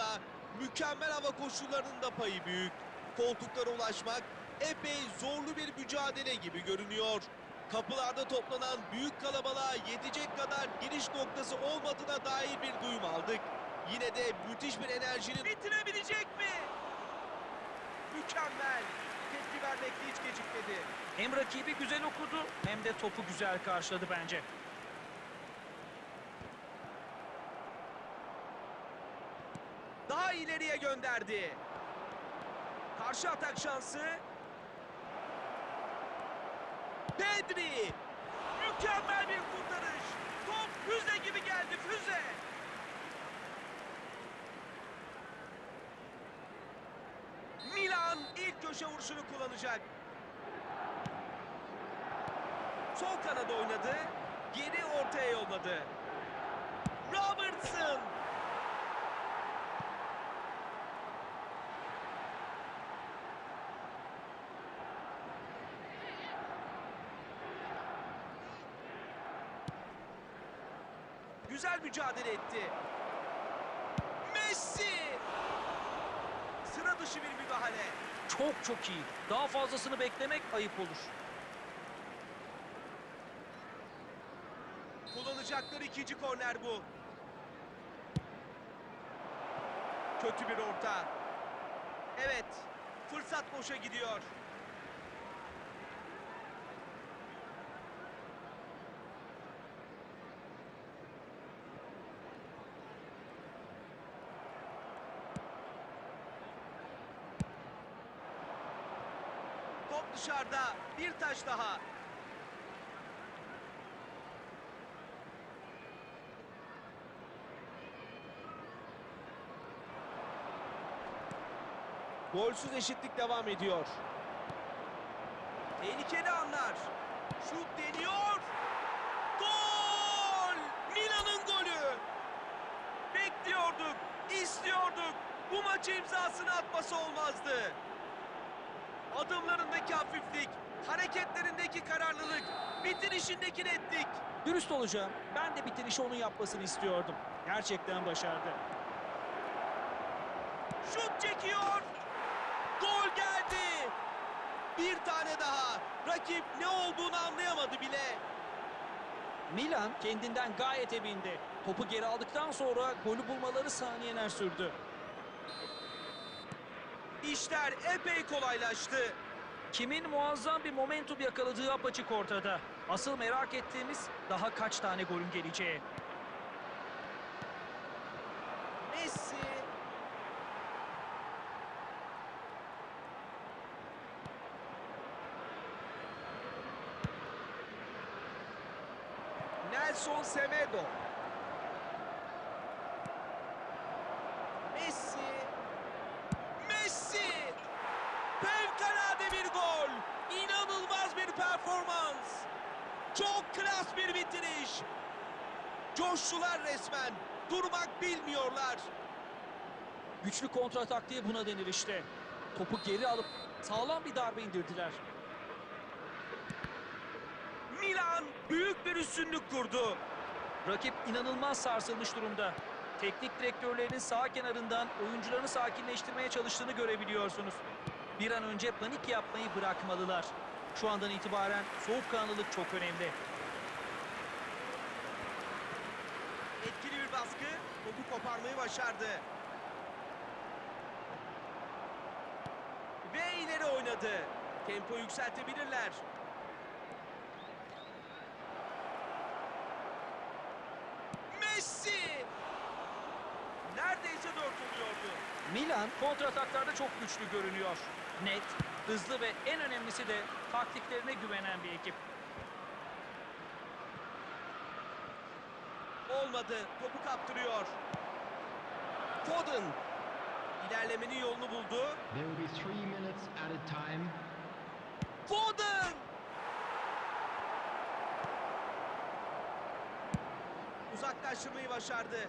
futbolda mükemmel hava koşullarının da payı büyük. Koltuklara ulaşmak epey zorlu bir mücadele gibi görünüyor. Kapılarda toplanan büyük kalabalığa yetecek kadar giriş noktası olmadığına dair bir duyum aldık. Yine de müthiş bir enerjinin... Bitirebilecek mi? Mükemmel. Tepki vermekte hiç gecikmedi. Hem rakibi güzel okudu hem de topu güzel karşıladı bence. Daha ileriye gönderdi. Karşı atak şansı. Pedri. Mükemmel bir kurtarış. Top füze gibi geldi füze. Milan ilk köşe vuruşunu kullanacak. Sol kanada oynadı. Geri ortaya yolladı. Robertson. Güzel mücadele etti. Messi! Sıra dışı bir müdahale. Çok çok iyi. Daha fazlasını beklemek ayıp olur. Kullanacakları ikinci korner bu. Kötü bir orta. Evet, fırsat boşa gidiyor. Dışarıda, bir taş daha. Golsüz eşitlik devam ediyor. Tehlikeli anlar. Şut deniyor. Gol! Milan'ın golü. Bekliyorduk, istiyorduk. Bu maçı imzasını atması olmazdı. Adımlarındaki hafiflik, hareketlerindeki kararlılık, bitirişindeki netlik. Dürüst olacağım. Ben de bitirişi onun yapmasını istiyordum. Gerçekten başardı. Şut çekiyor. Gol geldi. Bir tane daha. Rakip ne olduğunu anlayamadı bile. Milan kendinden gayet emindi. Topu geri aldıktan sonra golü bulmaları saniyeler sürdü. İşler epey kolaylaştı. Kimin muazzam bir momentum yakaladığı apaçık ortada. Asıl merak ettiğimiz daha kaç tane golün geleceği. Messi. Nelson Semedo. Messi. Messi. Fevkalade bir gol. İnanılmaz bir performans. Çok klas bir bitiriş. Coştular resmen. Durmak bilmiyorlar. Güçlü kontra taktiği buna denir işte. Topu geri alıp sağlam bir darbe indirdiler. Milan büyük bir üstünlük kurdu. Rakip inanılmaz sarsılmış durumda. Teknik direktörlerinin sağ kenarından oyuncularını sakinleştirmeye çalıştığını görebiliyorsunuz. Bir an önce panik yapmayı bırakmalılar. Şu andan itibaren soğukkanlılık çok önemli. Etkili bir baskı topu koparmayı başardı. Ve ileri oynadı. Tempo yükseltebilirler. Messi! Neredeyse dört oluyordu. Milan kontrataklarda çok güçlü görünüyor. Net, hızlı ve en önemlisi de taktiklerine güvenen bir ekip. Olmadı. Topu kaptırıyor. Foden. İlerlemenin yolunu buldu. There will be three minutes at a time. Foden! Uzaklaştırmayı başardı.